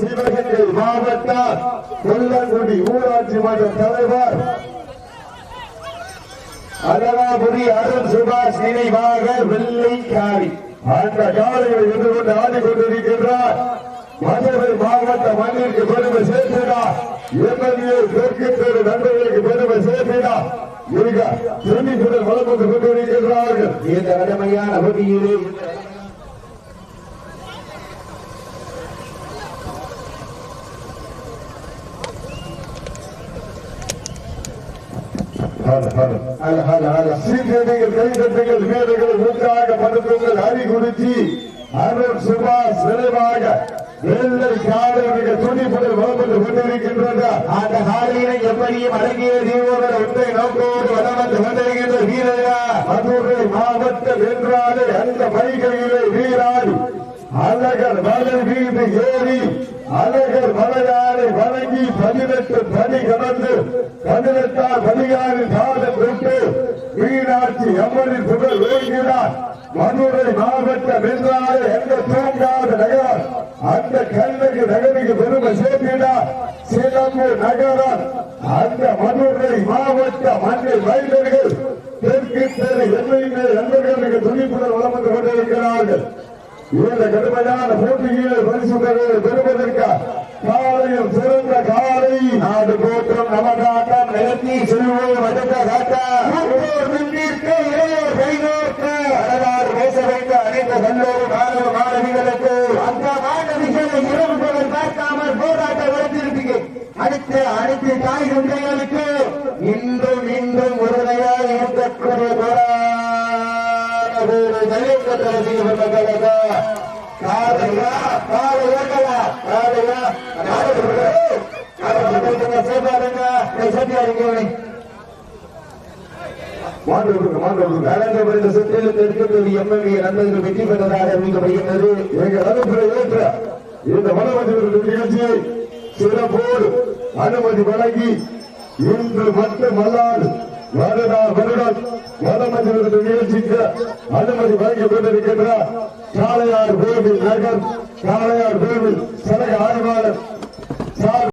சிவகங்கை மாவட்ட கொல்லங்குடி ஊராட்சி மன்ற தலைவர் அழகாபுரி அருண் சுபாஷ் நினைவாக வெள்ளைக்காரி அந்த காலையில் இருந்து கொண்டு ஆடிக்கொண்டிருக்கின்றார். மதுரை மாவட்ட மண்ணிற்கு பெருமை சேர்த்திடா. எம்எல்ஏ தெற்கு தெரு நண்பர்களுக்கு பெருமை சேர்த்திடா. இருக்க சென்னிக்குடன் வளர்ந்து கொண்டிருக்கின்றார்கள். இந்த கடமையான பகுதியிலே ஹல, ஹல, ஹல. வீரர்களை ஒன்றாக படுத்துங்கள் அறிகுறிச்சி. அருண் சுபாஷ் விரைவாக. வெள்ளை காலை மிக துணிப்புடன் வளர்ந்து கொண்டிருக்கின்றது அந்த காலையில எப்படியும் அடங்கிய தீவோட ஒன்றை நோக்கோடு வளம் கொண்டிருக்கின்ற வீரர்களா மதுரை மாவட்டம் என்றாலே அந்த பைகையிலே வீராடி. அழகர் மலர் வீடு ஏறி அழகர் மலையாறு வணங்கி பதினெட்டு படி கடந்து பதினெட்டாம் பதினாறு சாதம் பெற்று மீனாட்சி அம்மனின் புகழ் ஓய்கிறார் மதுரை மாவட்டம் என்றாலே எந்த தூங்காத நகரம் அந்த கண்ணகி நகருக்கு பெருமை சேர்த்தினார் சிலம்பூர் நகரம் அந்த மதுரை மாவட்ட மண்ணை வைத்தர்கள் தெற்கு தெரு எல்லையிலே நண்பர்களுக்கு துணிப்புடன் வளம் வந்து கொண்டிருக்கிறார்கள். இந்த கடுமையான போட்டியில் பரிசு பெறுவதற்கு சுற்றில் தெற்கத்தொரு எம்எல்ஏ நண்பர்கள் வெற்றி பெற்றதாக அறிவிக்கப்படுகின்றது. எங்க அனுப்புற இந்த வனமதி நிகழ்ச்சியை சிறப்போடு அனுமதி வழங்கி இன்று மட்டும் அல்லாது வருடா வருடம் வனமதி நிகழ்ச்சிக்கு அனுமதி வழங்கிக் கொண்டிருக்கின்றார். காளையார் கோவில் நகர் காளையார் கோவில் சடக ஆய்வாளர்